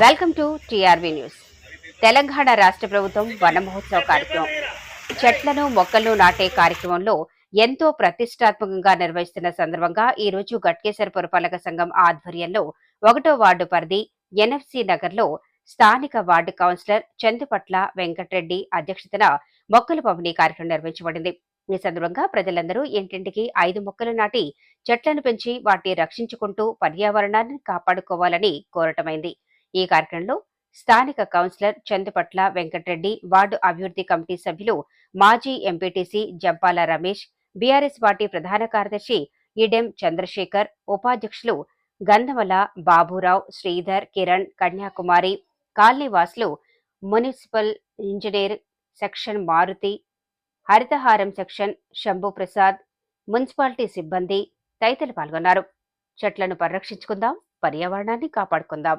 Welcome to TRV news. Telangana రాష్ట్ర ప్రభుత్వం వన మహోత్సవ కార్యక్రమం. చెట్లను మొక్కలను నాటే కార్యక్రమంలో ఎంతో ప్రతిష్టాత్మకంగా నిర్వహిస్తున్న సందర్భంగా ఈ రోజు గట్కేసర్ పురపాలక సంఘం ఆధ్వర్యంలో ఒకటో వార్డు పరిధి ఎన్ఎఫ్సి నగర్లో స్థానిక వార్డు కౌన్సిలర్ చందుపట్ల వెంకటరెడ్డి అధ్యక్షతన మొక్కల పంపిణీ కార్యక్రమం నిర్వహించబడింది. ఈ సందర్భంగా ప్రజలందరూ ఇంటింటికి ఐదు మొక్కలు నాటి చెట్లను పెంచి వాటిని రక్షించుకుంటూ పర్యావరణాన్ని కాపాడుకోవాలని కోరటమైంది. ఈ కార్యక్రమంలో స్థానిక కౌన్సిలర్ చందుపట్ల వెంకటరెడ్డి వార్డు అభివృద్ధి కమిటీ సభ్యులు మాజీ MPTC Jampala Ramesh BRS party ప్రధాన కార్యదర్శి ఈడెం చంద్రశేఖర్ ఉపాధ్యక్షులు Gandhamala Baburao Sridhar Kiran Kanyakumari కాలనీవాసులు municipal engineer section Maruti Harithaharam section Shambhu Prasad municipality సిబ్బంది తదితరులు పాల్గొన్నారు. చెట్లను పరిరక్షించుకుందాం పర్యావరణాన్ని కాపాడుకుందాం.